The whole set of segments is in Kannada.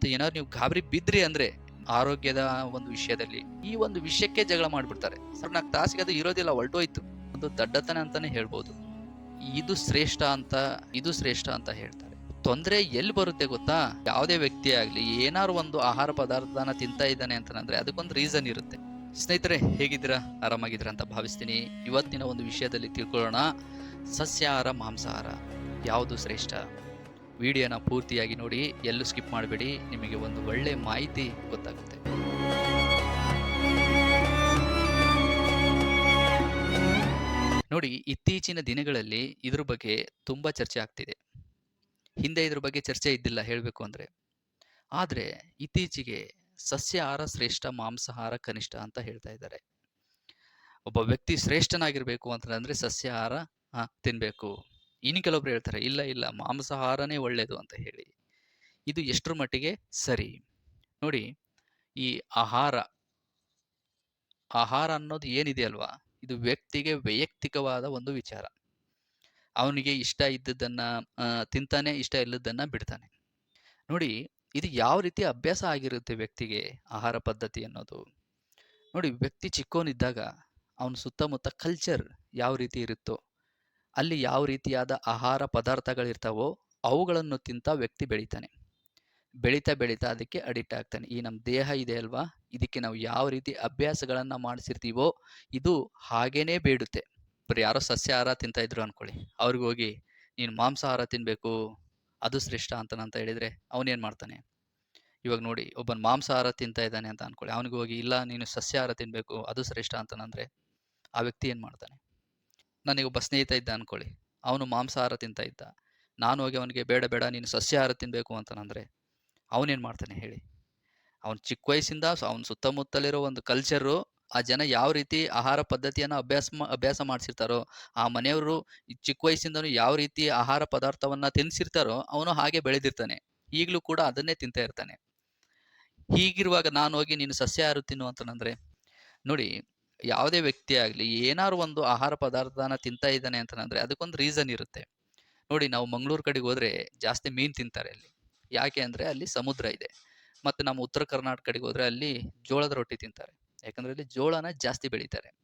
ಅಂತ ಏನಾದ್ರು ನೀವು ಗಾಬರಿ ಬಿದ್ರಿ ಅಂದ್ರೆ ಆರೋಗ್ಯದ ಒಂದು ವಿಷಯದಲ್ಲಿ ಈ ಒಂದು ವಿಷಯಕ್ಕೆ ಜಗಳ ಮಾಡ್ಬಿಡ್ತಾರೆ. ಸರ್ ನಾಲ್ಕು ತಾಸಿಗೆ ಅದು ಇರೋದಿಲ್ಲ ಹೊರಟೋಯ್ತು ಒಂದು ದಡ್ಡತನ ಅಂತಾನೆ ಹೇಳ್ಬೋದು. ಇದು ಶ್ರೇಷ್ಠ ಅಂತ, ಇದು ಶ್ರೇಷ್ಠ ಅಂತ ಹೇಳ್ತಾರೆ. ತೊಂದರೆ ಎಲ್ಲಿ ಬರುತ್ತೆ ಗೊತ್ತಾ? ಯಾವುದೇ ವ್ಯಕ್ತಿ ಆಗಲಿ, ಏನಾದ್ರು ಒಂದು ಆಹಾರ ಪದಾರ್ಥನ ತಿಂತಾ ಇದ್ದಾನೆ ಅಂತಂದ್ರೆ ಅದಕ್ಕೊಂದು ರೀಸನ್ ಇರುತ್ತೆ. ಸ್ನೇಹಿತರೆ, ಹೇಗಿದ್ದೀರಾ? ಆರಾಮಾಗಿದ್ದೀರಾ ಅಂತ ಭಾವಿಸ್ತೀನಿ. ಇವತ್ತಿನ ಒಂದು ವಿಷಯದಲ್ಲಿ ತಿಳ್ಕೊಳ್ಳೋಣ. ಸಸ್ಯಾಹಾರ, ಮಾಂಸಾಹಾರ, ಯಾವುದು ಶ್ರೇಷ್ಠ? ವಿಡಿಯೋನ ಪೂರ್ತಿಯಾಗಿ ನೋಡಿ, ಎಲ್ಲೂ ಸ್ಕಿಪ್ ಮಾಡಬೇಡಿ, ನಿಮಗೆ ಒಂದು ಒಳ್ಳೆ ಮಾಹಿತಿ ಗೊತ್ತಾಗುತ್ತೆ. ನೋಡಿ, ಇತ್ತೀಚಿನ ದಿನಗಳಲ್ಲಿ ಇದ್ರ ಬಗ್ಗೆ ತುಂಬ ಚರ್ಚೆ ಆಗ್ತಿದೆ. ಹಿಂದೆ ಇದ್ರ ಬಗ್ಗೆ ಚರ್ಚೆ ಇದ್ದಿಲ್ಲ ಹೇಳಬೇಕು ಅಂದರೆ. ಆದರೆ, ಇತ್ತೀಚೆಗೆ ಸಸ್ಯಾಹಾರ ಶ್ರೇಷ್ಠ, ಮಾಂಸಾಹಾರ ಕನಿಷ್ಠ ಅಂತ ಹೇಳ್ತಾ ಇದ್ದಾರೆ. ಒಬ್ಬ ವ್ಯಕ್ತಿ ಶ್ರೇಷ್ಠನಾಗಿರಬೇಕು ಅಂತಂದ್ರೆ ಸಸ್ಯಾಹಾರ ತಿನ್ನಬೇಕು ಇನ್ನು ಕೆಲವೊಬ್ರು ಹೇಳ್ತಾರೆ, ಇಲ್ಲ ಇಲ್ಲ, ಮಾಂಸಾಹಾರನೇ ಒಳ್ಳೇದು ಅಂತ ಹೇಳಿ. ಇದು ಎಷ್ಟರ ಮಟ್ಟಿಗೆ ಸರಿ? ನೋಡಿ, ಈ ಆಹಾರ ಆಹಾರ ಅನ್ನೋದು ಏನಿದೆ ಅಲ್ವಾ? ಇದು ವ್ಯಕ್ತಿಗೆ ವೈಯಕ್ತಿಕವಾದ ಒಂದು ವಿಚಾರ. ಅವನಿಗೆ ಇಷ್ಟ ಇದ್ದದ್ದನ್ನ ತಿಂತಾನೆ, ಇಷ್ಟ ಇಲ್ಲದನ್ನ ಬಿಡ್ತಾನೆ. ನೋಡಿ, ಇದು ಯಾವ ರೀತಿ ಅಭ್ಯಾಸ ಆಗಿರುತ್ತೆ ವ್ಯಕ್ತಿಗೆ ಆಹಾರ ಪದ್ಧತಿ ಅನ್ನೋದು? ನೋಡಿ, ವ್ಯಕ್ತಿ ಚಿಕ್ಕವನಿದ್ದಾಗ ಅವನ ಸುತ್ತಮುತ್ತ ಕಲ್ಚರ್ ಯಾವ ರೀತಿ ಇರುತ್ತೋ ಅಲ್ಲಿ ಯಾವ ರೀತಿಯಾದ ಆಹಾರ ಪದಾರ್ಥಗಳಿರ್ತಾವೋ ಅವುಗಳನ್ನು ತಿಂತ ವ್ಯಕ್ತಿ ಬೆಳಿತಾನೆ. ಬೆಳೀತಾ ಬೆಳೀತಾ ಅದಕ್ಕೆ ಅಡಿಕ್ಟ್ ಆಗ್ತಾನೆ. ಈ ನಮ್ಮ ದೇಹ ಇದೆ ಅಲ್ವಾ? ಇದಕ್ಕೆ ನಾವು ಯಾವ ರೀತಿ ಅಭ್ಯಾಸಗಳನ್ನು ಮಾಡಿಸಿರ್ತೀವೋ ಇದು ಹಾಗೇನೇ ಬೇಡುತ್ತೆ. ಬರೀ ಯಾರೋ ಸಸ್ಯಾಹಾರ ತಿಂತ ಇದ್ರು ಅನ್ಕೊಳ್ಳಿ. ಅವ್ರಿಗೆ ಹೋಗಿ ನೀನು ಮಾಂಸಾಹಾರ ತಿನ್ಬೇಕು, ಅದು ಶ್ರೇಷ್ಠ ಅಂತನಂತ ಹೇಳಿದ್ರೆ ಅವನೇನ್ ಮಾಡ್ತಾನೆ? ಇವಾಗ ನೋಡಿ, ಒಬ್ಬನ್ ಮಾಂಸಾಹಾರ ತಿಂತ ಇದ್ದಾನೆ ಅಂತ ಅನ್ಕೊಳ್ಳಿ. ಅವನಿಗೆ ಹೋಗಿ, ಇಲ್ಲ, ನೀನು ಸಸ್ಯಾಹಾರ ತಿನ್ಬೇಕು, ಅದು ಶ್ರೇಷ್ಠ ಅಂತನಂದ್ರೆ ಆ ವ್ಯಕ್ತಿ ಏನು ಮಾಡ್ತಾನೆ? ನನಗೆ ಒಬ್ಬ ಸ್ನೇಹಿತ ಇದ್ದ ಅನ್ಕೊಳ್ಳಿ. ಅವನು ಮಾಂಸಾಹಾರ ತಿಂತ ಇದ್ದ. ನಾನು ಹೋಗಿ ಅವನಿಗೆ, ಬೇಡ ಬೇಡ, ನೀನು ಸಸ್ಯಾಹಾರ ತಿನ್ಬೇಕು ಅಂತನಂದ್ರೆ ಅವನೇನ್ ಮಾಡ್ತಾನೆ ಹೇಳಿ. ಅವನು ಚಿಕ್ಕ ವಯಸ್ಸಿಂದ ಅವನ ಸುತ್ತಮುತ್ತಲಿರೋ ಒಂದು ಕಲ್ಚರು ಆ ಜನ ಯಾವ ರೀತಿ ಆಹಾರ ಪದ್ಧತಿಯನ್ನ ಅಭ್ಯಾಸ ಅಭ್ಯಾಸ ಮಾಡಿಸಿರ್ತಾರೋ, ಆ ಮನೆಯವರು ಚಿಕ್ಕ ವಯಸ್ಸಿಂದನೂ ಯಾವ ರೀತಿ ಆಹಾರ ಪದಾರ್ಥವನ್ನ ತಿನ್ಸಿರ್ತಾರೋ, ಅವನು ಹಾಗೆ ಬೆಳೆದಿರ್ತಾನೆ. ಈಗಲೂ ಕೂಡ ಅದನ್ನೇ ತಿಂತ ಇರ್ತಾನೆ. ಹೀಗಿರುವಾಗ ನಾನು ಹೋಗಿ ನೀನು ಸಸ್ಯಾಹಾರ ತಿನ್ನು ಅಂತಂದ್ರೆ ನೋಡಿ ಯಾವುದೇ ವ್ಯಕ್ತಿ ಆಗಲಿ ಏನಾರು ಒಂದು ಆಹಾರ ಪದಾರ್ಥನ ತಿಂತಾ ಇದ್ದಾನೆ ಅಂತಂದ್ರೆ ಅದಕ್ಕೊಂದು ರೀಸನ್ ಇರುತ್ತೆ. ನೋಡಿ ನಾವು ಮಂಗಳೂರು ಕಡೆಗೆ ಹೋದ್ರೆ ಜಾಸ್ತಿ ಮೀನ್ ತಿಂತಾರೆ ಅಲ್ಲಿ. ಯಾಕೆ ಅಂದರೆ ಅಲ್ಲಿ ಸಮುದ್ರ ಇದೆ. ಮತ್ತೆ ನಮ್ಮ ಉತ್ತರ ಕರ್ನಾಟಕ ಕಡೆಗೆ ಹೋದ್ರೆ ಅಲ್ಲಿ ಜೋಳದ ರೊಟ್ಟಿ ತಿಂತಾರೆ. ಯಾಕಂದರೆ ಅಲ್ಲಿ ಜೋಳನ ಜಾಸ್ತಿ ಬೆಳೀತಾರೆ.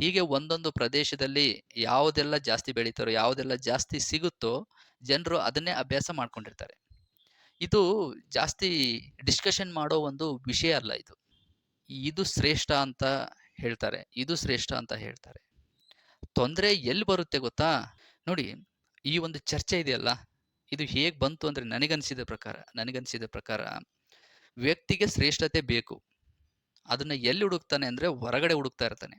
ಹೀಗೆ ಒಂದೊಂದು ಪ್ರದೇಶದಲ್ಲಿ ಯಾವುದೆಲ್ಲ ಜಾಸ್ತಿ ಬೆಳೀತಾರೋ, ಯಾವುದೆಲ್ಲ ಜಾಸ್ತಿ ಸಿಗುತ್ತೋ ಜನರು ಅದನ್ನೇ ಅಭ್ಯಾಸ ಮಾಡ್ಕೊಂಡಿರ್ತಾರೆ. ಇದು ಜಾಸ್ತಿ ಡಿಸ್ಕಷನ್ ಮಾಡೋ ಒಂದು ವಿಷಯ ಅಲ್ಲ ಇದು. ಇದು ಶ್ರೇಷ್ಠ ಅಂತ ಹೇಳ್ತಾರೆ. ಇದು ಶ್ರೇಷ್ಠ ಅಂತ ಹೇಳ್ತಾರೆ. ತೊಂದರೆ ಎಲ್ಲಿ ಬರುತ್ತೆ ಗೊತ್ತಾ? ನೋಡಿ, ಈ ಒಂದು ಚರ್ಚೆ ಇದೆಯಲ್ಲ, ಇದು ಹೇಗೆ ಬಂತು ಅಂದರೆ ನನಗನ್ಸಿದ ಪ್ರಕಾರ ನನಗನ್ಸಿದ ಪ್ರಕಾರ ವ್ಯಕ್ತಿಗೆ ಶ್ರೇಷ್ಠತೆ ಬೇಕು. ಅದನ್ನು ಎಲ್ಲಿ ಹುಡುಕ್ತಾನೆ ಅಂದರೆ ಹೊರಗಡೆ ಹುಡುಕ್ತಾ ಇರ್ತಾನೆ.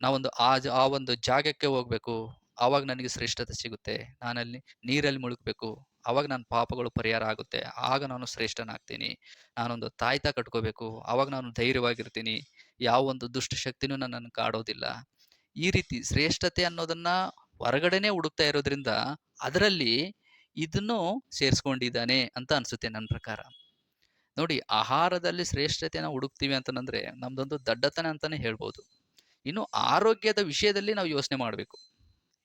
ನಾವೊಂದು ಆ ಆ ಒಂದು ಜಾಗಕ್ಕೆ ಹೋಗ್ಬೇಕು, ಆವಾಗ ನನಗೆ ಶ್ರೇಷ್ಠತೆ ಸಿಗುತ್ತೆ, ನಾನಲ್ಲಿ ನೀರಲ್ಲಿ ಮುಳುಗ್ಬೇಕು ಆವಾಗ ನನ್ನ ಪಾಪಗಳು ಪರಿಹಾರ ಆಗುತ್ತೆ. ಆಗ ನಾನು ಶ್ರೇಷ್ಠನಾಗ್ತೀನಿ. ನಾನೊಂದು ತಾಯ್ತ ಕಟ್ಕೋಬೇಕು. ಆವಾಗ ನಾನು ಧೈರ್ಯವಾಗಿರ್ತೀನಿ. ಯಾವ ಒಂದು ದುಷ್ಟ ಶಕ್ತಿನೂ ನನ್ನನ್ನು ಕಾಡೋದಿಲ್ಲ. ಈ ರೀತಿ ಶ್ರೇಷ್ಠತೆ ಅನ್ನೋದನ್ನ ಹೊರಗಡೆನೆ ಹುಡುಕ್ತಾ ಇರೋದ್ರಿಂದ ಅದರಲ್ಲಿ ಇದನ್ನು ಸೇರಿಸ್ಕೊಂಡಿದ್ದಾನೆ ಅಂತ ಅನ್ಸುತ್ತೆ ನನ್ನ ಪ್ರಕಾರ. ನೋಡಿ, ಆಹಾರದಲ್ಲಿ ಶ್ರೇಷ್ಠತೆನ ಹುಡುಕ್ತೀವಿ ಅಂತಂದ್ರೆ ನಮ್ದೊಂದು ದಡ್ಡತನ ಅಂತಾನೆ ಹೇಳ್ಬೋದು. ಇನ್ನು ಆರೋಗ್ಯದ ವಿಷಯದಲ್ಲಿ ನಾವು ಯೋಚನೆ ಮಾಡಬೇಕು.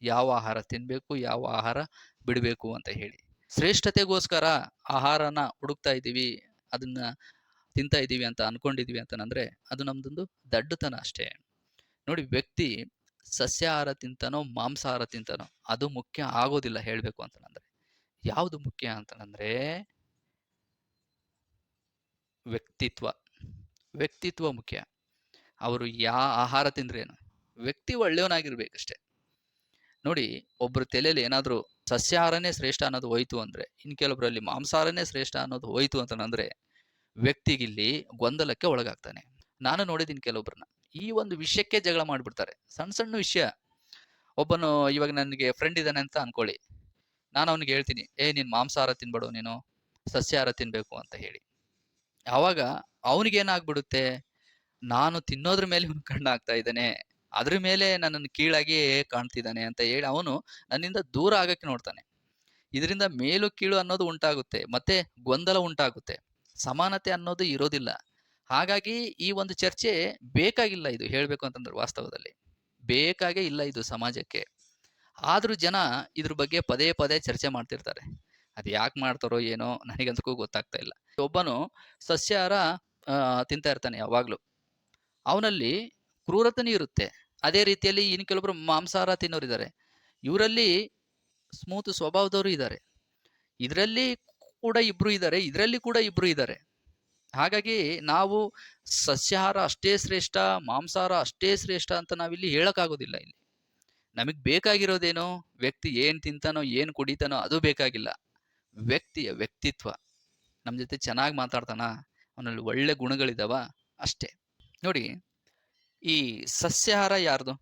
ಯಾವ ಆಹಾರ ತಿನ್ಬೇಕು, ಯಾವ ಆಹಾರ ಬಿಡಬೇಕು ಅಂತ ಹೇಳಿ. ಶ್ರೇಷ್ಠತೆಗೋಸ್ಕರ ಆಹಾರನ ಹುಡುಕ್ತಾ ಇದ್ದೀವಿ, ಅದನ್ನ ತಿಂತಾ ಇದ್ದೀವಿ ಅಂತ ಅನ್ಕೊಂಡಿದೀವಿ ಅಂತಂದ್ರೆ ಅದು ನಮ್ದೊಂದು ದಡ್ಡತನ ಅಷ್ಟೇ. ನೋಡಿ, ವ್ಯಕ್ತಿ ಸಸ್ಯಾಹಾರ ತಿಂತಾನೋ, ಮಾಂಸಾಹಾರ ತಿಂತಾನೋ, ಅದು ಮುಖ್ಯ ಆಗೋದಿಲ್ಲ ಹೇಳಬೇಕು ಅಂತಂದ್ರೆ ಯಾವುದು ಮುಖ್ಯ ಅಂತಂದ್ರೆ ವ್ಯಕ್ತಿತ್ವ. ವ್ಯಕ್ತಿತ್ವ ಮುಖ್ಯ. ಅವರು ಯಾ ಆಹಾರ ತಿಂದ್ರೇನು? ವ್ಯಕ್ತಿ ಒಳ್ಳೆಯವನಾಗಿರ್ಬೇಕಷ್ಟೆ. ನೋಡಿ, ಒಬ್ರ ತಲೆಯಲ್ಲಿ ಏನಾದ್ರೂ ಸಸ್ಯಾಹಾರನೇ ಶ್ರೇಷ್ಠ ಅನ್ನೋದು ಹೋಯ್ತು ಅಂದ್ರೆ ಇನ್ ಕೆಲವರಲ್ಲಿ ಮಾಂಸಾಹಾರನೇ ಶ್ರೇಷ್ಠ ಅನ್ನೋದು ಹೋಯ್ತು ಅಂತಂದ್ರೆ ವ್ಯಕ್ತಿಗಿಲ್ಲಿ ಗೊಂದಲಕ್ಕೆ ಒಳಗಾಗ್ತಾನೆ. ನಾನು ನೋಡಿದ್ದೀನಿ ಕೆಲವೊಬ್ಬರನ್ನ ಈ ಒಂದು ವಿಷಯಕ್ಕೆ ಜಗಳ ಮಾಡಿಬಿಡ್ತಾರೆ. ಸಣ್ಣ ಸಣ್ಣ ವಿಷಯ. ಒಬ್ಬನು ಇವಾಗ ನನಗೆ ಫ್ರೆಂಡ್ ಇದ್ದಾನೆ ಅಂತ ಅನ್ಕೊಳ್ಳಿ. ನಾನು ಅವನಿಗೆ ಹೇಳ್ತೀನಿ, ಏ, ನೀನು ಮಾಂಸಾಹಾರ ತಿನ್ಬೇಡು ನೀನು? ಸಸ್ಯಾಹಾರ ತಿನ್ಬೇಕು ಅಂತ ಹೇಳಿ. ಆವಾಗ ಅವನಿಗೇನಾಗ್ಬಿಡುತ್ತೆ? ನಾನು ತಿನ್ನೋದ್ರ ಮೇಲೆ ಇವನು ಕಣ್ಣು ಆಗ್ತಾ ಇದ್ದಾನೆ. ಅದ್ರ ಮೇಲೆ ನನ್ನನ್ನು ಕೀಳಾಗಿ ಕಾಣ್ತಿದ್ದಾನೆ ಅಂತ ಹೇಳಿ ಅವನು ನನ್ನಿಂದ ದೂರ ಆಗಕ್ಕೆ ನೋಡ್ತಾನೆ. ಇದರಿಂದ ಮೇಲು ಕೀಳು ಅನ್ನೋದು ಉಂಟಾಗುತ್ತೆ, ಮತ್ತೆ ಗೊಂದಲ ಉಂಟಾಗುತ್ತೆ. ಸಮಾನತೆ ಅನ್ನೋದು ಇರೋದಿಲ್ಲ. ಹಾಗಾಗಿ ಈ ಒಂದು ಚರ್ಚೆ ಬೇಕಾಗಿಲ್ಲ ಇದು ಹೇಳಬೇಕು ಅಂತಂದ್ರೆ ವಾಸ್ತವದಲ್ಲಿ. ಬೇಕಾಗೇ ಇಲ್ಲ ಇದು ಸಮಾಜಕ್ಕೆ. ಆದರೂ ಜನ ಇದ್ರ ಬಗ್ಗೆ ಪದೇ ಪದೇ ಚರ್ಚೆ ಮಾಡ್ತಿರ್ತಾರೆ. ಅದು ಯಾಕೆ ಮಾಡ್ತಾರೋ ಏನೋ ನನಗಂತಕ್ಕೂ ಗೊತ್ತಾಗ್ತಾ ಇಲ್ಲ. ಒಬ್ಬನು ಸಸ್ಯಾಹಾರ ತಿಂತಾ ಇರ್ತಾನೆ ಯಾವಾಗಲೂ. ಅವನಲ್ಲಿ ಕ್ರೂರತನೇ ಇರುತ್ತೆ. ಅದೇ ರೀತಿಯಲ್ಲಿ ಇನ್ನು ಕೆಲವೊಬ್ರು ಮಾಂಸಾಹಾರ ತಿನ್ನೋರಿದ್ದಾರೆ ಇವರಲ್ಲಿ ಸ್ಮೂತ್ ಸ್ವಭಾವದವರು ಇದ್ದಾರೆ. ಇದರಲ್ಲಿ ಕೂಡ ಇಬ್ರು ಇದ್ದಾರೆ, ಇದರಲ್ಲಿ ಕೂಡ ಇಬ್ರು ಇದ್ದಾರೆ. ಹಾಗಾಗಿ ನಾವು ಸಸ್ಯಾಹಾರ ಅಷ್ಟೇ ಶ್ರೇಷ್ಠ, ಮಾಂಸಾಹಾರ ಅಷ್ಟೇ ಶ್ರೇಷ್ಠ ಅಂತ ನಾವಿಲ್ಲಿ ಹೇಳಕ್ಕಾಗೋದಿಲ್ಲ ಇಲ್ಲಿ. ನಮಗೆ ಬೇಕಾಗಿರೋದೇನು? ವ್ಯಕ್ತಿ ಏನು ತಿಂತಾನೋ, ಏನು ಕುಡಿತಾನೋ ಅದು ಬೇಕಾಗಿಲ್ಲ. ವ್ಯಕ್ತಿಯ ವ್ಯಕ್ತಿತ್ವ. ನಮ್ಮ ಜೊತೆ ಚೆನ್ನಾಗಿ ಮಾತಾಡ್ತಾನ? ಅವನಲ್ಲಿ ಒಳ್ಳೆ ಗುಣಗಳಿದಾವ? ಅಷ್ಟೇ. ನೋಡಿ ಈ ಸಸ್ಯಾಹಾರ ಯಾರ್ದು?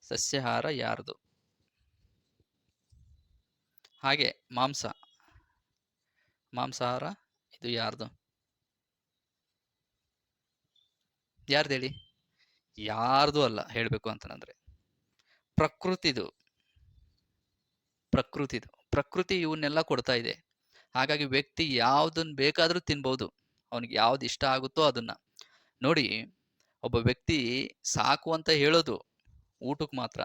ಸಸ್ಯಾಹಾರ ಯಾರ್ದು? ಹಾಗೆ ಮಾಂಸ. ಮಾಂಸಾಹಾರ ಇದು ಯಾರ್ದು? ಯಾರ್ದು ಹೇಳಿ ಯಾರ್ದು ಅಲ್ಲ ಹೇಳಬೇಕು ಅಂತಂದ್ರೆ ಪ್ರಕೃತಿದು. ಪ್ರಕೃತಿದು. ಪ್ರಕೃತಿ ಇವನ್ನೆಲ್ಲ ಕೊಡ್ತಾ ಇದೆ. ಹಾಗಾಗಿ ವ್ಯಕ್ತಿ ಯಾವ್ದನ್ನ ಬೇಕಾದ್ರೂ ತಿನ್ಬಹುದು ಅವನಿಗೆ ಯಾವ್ದು ಇಷ್ಟ ಆಗುತ್ತೋ ಅದನ್ನ. ನೋಡಿ ಒಬ್ಬ ವ್ಯಕ್ತಿ ಸಾಕು ಅಂತ ಹೇಳೋದು ಊಟಕ್ಕೆ ಮಾತ್ರ.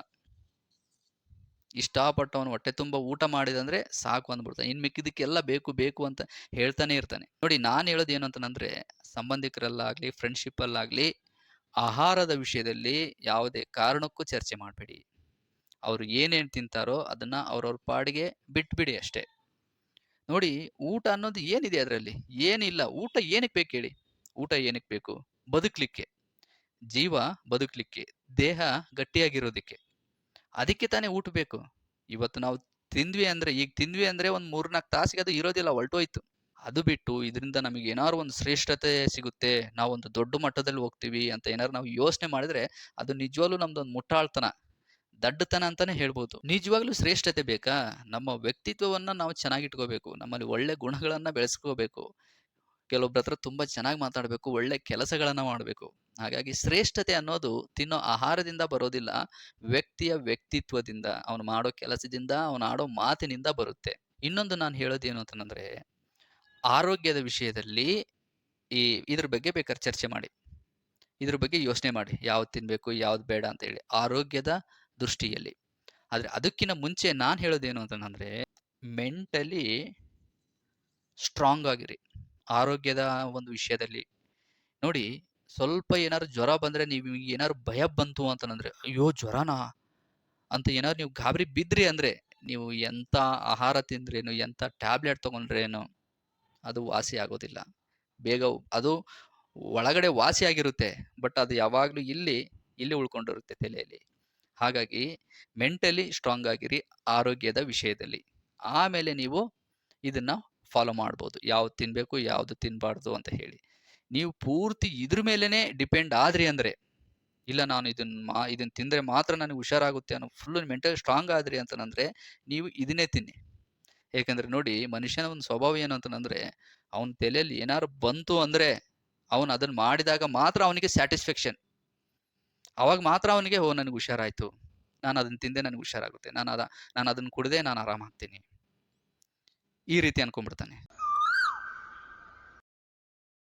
ಇಷ್ಟಪಟ್ಟವನು ಹೊಟ್ಟೆ ತುಂಬ ಊಟ ಮಾಡಿದಂದ್ರೆ ಸಾಕು ಅಂದ್ಬಿಡ್ತಾನೆ. ಇನ್ ಮಿಕ್ಕಿದಕ್ಕೆಲ್ಲ ಬೇಕು ಬೇಕು ಅಂತ ಹೇಳ್ತಾನೆ ಇರ್ತಾನೆ. ನೋಡಿ, ನಾನು ಹೇಳೋದು ಏನು ಅಂತಂದ್ರೆ, ಸಂಬಂಧಿಕರಲ್ಲಾಗ್ಲಿ ಫ್ರೆಂಡ್ಶಿಪ್ ಅಲ್ಲಾಗ್ಲಿ ಆಹಾರದ ವಿಷಯದಲ್ಲಿ ಯಾವುದೇ ಕಾರಣಕ್ಕೂ ಚರ್ಚೆ ಮಾಡಬೇಡಿ. ಅವರು ಏನೇನು ತಿಂತಾರೋ ಅದನ್ನ ಅವ್ರವ್ರ ಪಾಡಿಗೆ ಬಿಟ್ಬಿಡಿ ಅಷ್ಟೇ. ನೋಡಿ, ಊಟ ಅನ್ನೋದು ಏನಿದೆ ಅದರಲ್ಲಿ? ಏನಿಲ್ಲ. ಊಟ ಏನಕ್ಕೆ ಬೇಕು ಹೇಳಿ? ಊಟ ಏನಕ್ಕೆ ಬೇಕು? ಬದುಕಲಿಕ್ಕೆ. ಜೀವ ಬದುಕಲಿಕ್ಕೆ, ದೇಹ ಗಟ್ಟಿಯಾಗಿರೋದಕ್ಕೆ. ಅದಕ್ಕೆ ತಾನೇ ಊಟ ಬೇಕು. ಇವತ್ತು ನಾವು ತಿಂದ್ವಿ ಅಂದ್ರೆ, ಈಗ ತಿಂದ್ವಿ ಅಂದ್ರೆ ಒಂದ್ ಮೂರ್ನಾಲ್ಕು ತಾಸಿಗೆ ಅದು ಇರೋದಿಲ್ಲ, ಹೊಲ್ಟೋಯ್ತು. ಅದು ಬಿಟ್ಟು ಇದರಿಂದ ನಮಗೆ ಏನಾದ್ರು ಒಂದು ಶ್ರೇಷ್ಠತೆ ಸಿಗುತ್ತೆ ನಾವೊಂದು ದೊಡ್ಡ ಮಟ್ಟದಲ್ಲಿ ಹೋಗ್ತೀವಿ ಅಂತ ಏನಾದ್ರು ನಾವು ಯೋಚನೆ ಮಾಡಿದ್ರೆ, ಅದು ನಿಜವಾಗ್ಲೂ ನಮ್ದೊಂದು ಮುಟ್ಟಾಳ್ತನ, ದಡ್ಡತನ ಅಂತಾನೆ ಹೇಳ್ಬೋದು. ನಿಜವಾಗ್ಲೂ ಶ್ರೇಷ್ಠತೆ ಬೇಕಾ? ನಮ್ಮ ವ್ಯಕ್ತಿತ್ವವನ್ನ ನಾವು ಚೆನ್ನಾಗಿಟ್ಕೋಬೇಕು, ನಮ್ಮಲ್ಲಿ ಒಳ್ಳೆ ಗುಣಗಳನ್ನ ಬೆಳೆಸ್ಕೋಬೇಕು. ಕೆಲವೊಬ್ರ ಹತ್ರ ತುಂಬಾ ಚೆನ್ನಾಗಿ ಮಾತಾಡಬೇಕು, ಒಳ್ಳೆ ಕೆಲಸಗಳನ್ನ ಮಾಡಬೇಕು. ಹಾಗಾಗಿ ಶ್ರೇಷ್ಠತೆ ಅನ್ನೋದು ತಿನ್ನೋ ಆಹಾರದಿಂದ ಬರೋದಿಲ್ಲ, ವ್ಯಕ್ತಿಯ ವ್ಯಕ್ತಿತ್ವದಿಂದ, ಅವನು ಮಾಡೋ ಕೆಲಸದಿಂದ, ಅವನು ಆಡೋ ಮಾತಿನಿಂದ ಬರುತ್ತೆ. ಇನ್ನೊಂದು ನಾನು ಹೇಳೋದೇನು ಅಂತಂದ್ರೆ, ಆರೋಗ್ಯದ ವಿಷಯದಲ್ಲಿ ಈ ಇದ್ರ ಬಗ್ಗೆ ಬೇಕಾದ್ರೆ ಚರ್ಚೆ ಮಾಡಿ. ಇದ್ರ ಬಗ್ಗೆ ಯೋಚನೆ ಮಾಡಿ, ಯಾವ್ದು ತಿನ್ಬೇಕು, ಯಾವ್ದು ಬೇಡ ಅಂತ ಹೇಳಿ, ಆರೋಗ್ಯದ ದೃಷ್ಟಿಯಲ್ಲಿ. ಆದ್ರೆ ಅದಕ್ಕಿಂತ ಮುಂಚೆ ನಾನು ಹೇಳೋದೇನು ಅಂತಂದ್ರೆ, ಮೆಂಟಲಿ ಸ್ಟ್ರಾಂಗ್ ಆಗಿರಿ. ಆರೋಗ್ಯದ ಒಂದು ವಿಷಯದಲ್ಲಿ. ನೋಡಿ, ಸ್ವಲ್ಪ ಏನಾದ್ರು ಜ್ವರ ಬಂದ್ರೆ ನೀವು ಏನಾದ್ರು ಭಯ ಬಂತು ಅಂತಂದ್ರೆ, ಅಯ್ಯೋ, ಜ್ವರನಾ? ಅಂತ ಏನಾದ್ರು ನೀವು ಗಾಬರಿ ಬಿದ್ರಿ ಅಂದ್ರೆ, ನೀವು ಎಂತ ಆಹಾರ ತಿಂದ್ರೇನು, ಎಂತ ಟ್ಯಾಬ್ಲೆಟ್ ತೊಗೊಂಡ್ರೇನು, ಅದು ವಾಸಿ ಆಗೋದಿಲ್ಲ. ಬೇಗ ಅದು ಒಳಗಡೆ ವಾಸಿ ಆಗಿರುತ್ತೆ, ಬಟ್ ಅದು ಯಾವಾಗಲೂ ಇಲ್ಲಿ ಇಲ್ಲಿ ಉಳ್ಕೊಂಡಿರುತ್ತೆ ತಲೆಯಲ್ಲಿ. ಹಾಗಾಗಿ, ಮೆಂಟಲಿ ಸ್ಟ್ರಾಂಗ್ ಆಗಿರಿ, ಆರೋಗ್ಯದ ವಿಷಯದಲ್ಲಿ. ಆಮೇಲೆ ನೀವು ಇದನ್ನ ಫಾಲೋ ಮಾಡ್ಬೋದು. ಯಾವ್ದು ತಿನ್ಬೇಕು, ಯಾವ್ದು ತಿನ್ನಬಾರ್ದು ಅಂತ ಹೇಳಿ. ನೀವು ಪೂರ್ತಿ ಇದ್ರ ಮೇಲೇ ಡಿಪೆಂಡ್ ಆದ್ರಿ ಅಂದ್ರೆ, ಇಲ್ಲ ನಾನು ಇದನ್ನ ಮಾ ಇದನ್ನ ತಿಂದ್ರೆ ಮಾತ್ರ ನನಗೆ ಹುಷಾರಾಗುತ್ತೆ ಅನ್ನೋ ಫುಲ್ ಮೆಂಟಲ್ ಸ್ಟ್ರಾಂಗ್ ಆದ್ರಿ ಅಂತಂದ್ರೆ, ನೀವು ಇದನ್ನೇ ತಿನ್ನಿ. ಯಾಕಂದ್ರೆ ನೋಡಿ, ಮನುಷ್ಯನ ಒಂದು ಸ್ವಭಾವ ಏನು ಅಂತಂದ್ರೆ, ಅವನ ತಲೆಯಲ್ಲಿ ಏನಾರು ಬಂತು ಅಂದ್ರೆ, ಅವನು ಅದನ್ನ ಮಾಡಿದಾಗ ಮಾತ್ರ ಅವನಿಗೆ ಸ್ಯಾಟಿಸ್ಫ್ಯಾಕ್ಷನ್ ಅವಾಗ ಮಾತ್ರ ಅವನಿಗೆ, ಓ, ನನಗೆ ಹುಷಾರಾಯ್ತು. ನಾನು ಅದನ್ನ ತಿಂದೆ, ನನಗೆ ಹುಷಾರಾಗುತ್ತೆ. ನಾನು ಅದ, ನಾನು ಅದನ್ನ ಕುಡ್ದೆ, ನಾನು ಆರಾಮಾಗ್ತೀನಿ. ಈ ರೀತಿ ಅನ್ಕೊಂಡ್ಬಿಡ್ತಾನೆ.